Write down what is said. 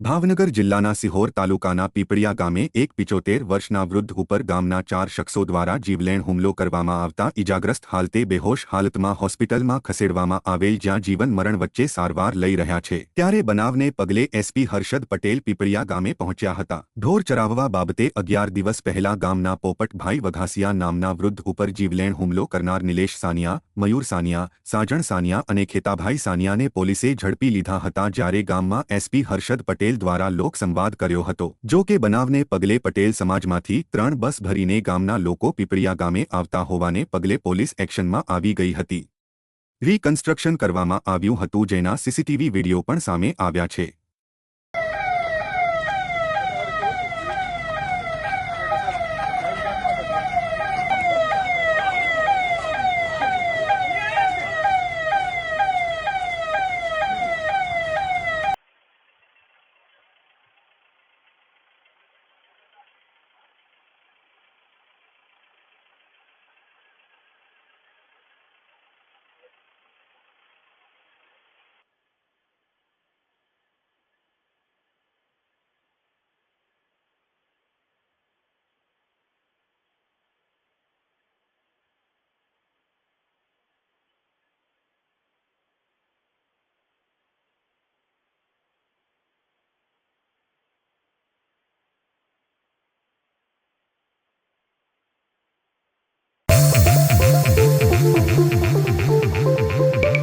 ભાવનગર જિલ્લાના સિહોર તાલુકાના પીપળિયા ગામે એક પિચોતેર વર્ષના વૃદ્ધ ઉપર ગામના ચાર શખ્સો દ્વારા જીવલેણ હુમલો કરવામાં આવતા ઇજાગ્રસ્ત હાલતે બેહોશ હાલતમાં હોસ્પિટલમાં ખસેડવામાં આવેલ જ્યાં જીવન મરણ વચ્ચે સારવાર લઈ રહ્યા છે. ત્યારે બનાવને પગલે એસપી હર્ષદ પટેલ પીપળિયા ગામે પહોંચ્યા હતા. ઢોર ચરાવવા બાબતે અગિયાર દિવસ પહેલા ગામના પોપટભાઈ વઘાસિયા નામના વૃદ્ધ ઉપર જીવલેણ હુમલો કરનાર નિલેશ સાનિયા, મયુર સાનિયા, સાજણ સાનિયા અને ખેતાભાઈ સાનિયાને પોલીસે ઝડપી લીધા હતા જ્યારે ગામમાં એસપી હર્ષદ પટેલ દ્વારા લોકસંવાદ કર્યો હતો, જો કે બનાવને પગલે પટેલ સમાજમાંથી ત્રણ બસ ભરીને ગામના લોકો પીપળિયા ગામે આવતા હોવાને પગલે પોલીસ એક્શનમાં આવી ગઈ હતી. રીકન્સ્ટ્રક્શન કરવામાં આવ્યું હતું, જેના સીસીટીવી વીડિયો પણ સામે આવ્યા છે.